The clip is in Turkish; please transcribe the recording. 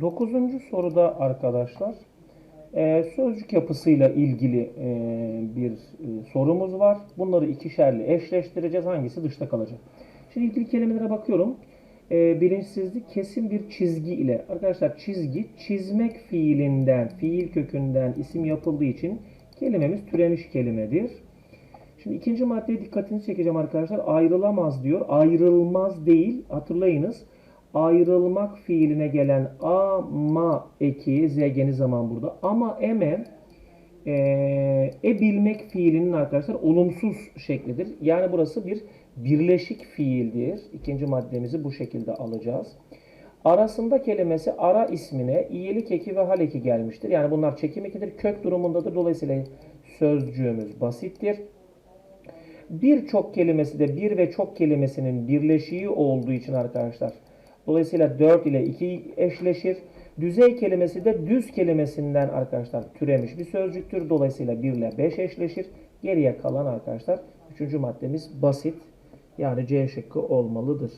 Dokuzuncu soruda arkadaşlar e, sözcük yapısıyla ilgili e, bir e, sorumuz var. Bunları ikişerli eşleştireceğiz. Hangisi dışta kalacak? Şimdi ilgili kelimelere bakıyorum. Bilinçsizlik kesin bir çizgi ile. Arkadaşlar çizgi çizmek fiilinden, fiil kökünden isim yapıldığı için kelimemiz türemiş kelimedir. Şimdi ikinci maddeye dikkatinizi çekeceğim arkadaşlar. Ayrılamaz diyor. Ayrılmaz değil. Hatırlayınız. Ayrılmak fiiline gelen ama eki, zg'ni zaman burada. Ama eme e, e bilmek fiilinin arkadaşlar olumsuz şeklidir. Yani burası bir birleşik fiildir. İkinci maddemizi bu şekilde alacağız. Arasında kelimesi ara ismine iyilik eki ve hal eki gelmiştir. Yani bunlar çekim ekidir. Kök durumundadır. Dolayısıyla sözcüğümüz basittir. Birçok kelimesi de bir ve çok kelimesinin birleşiği olduğu için arkadaşlar. Dolayısıyla 4 ile 2 eşleşir. Düzey kelimesi de düz kelimesinden arkadaşlar türemiş bir sözcüktür. Dolayısıyla 1 ile 5 eşleşir. Geriye kalan arkadaşlar 3. maddemiz basit. Yani C şıkkı olmalıdır.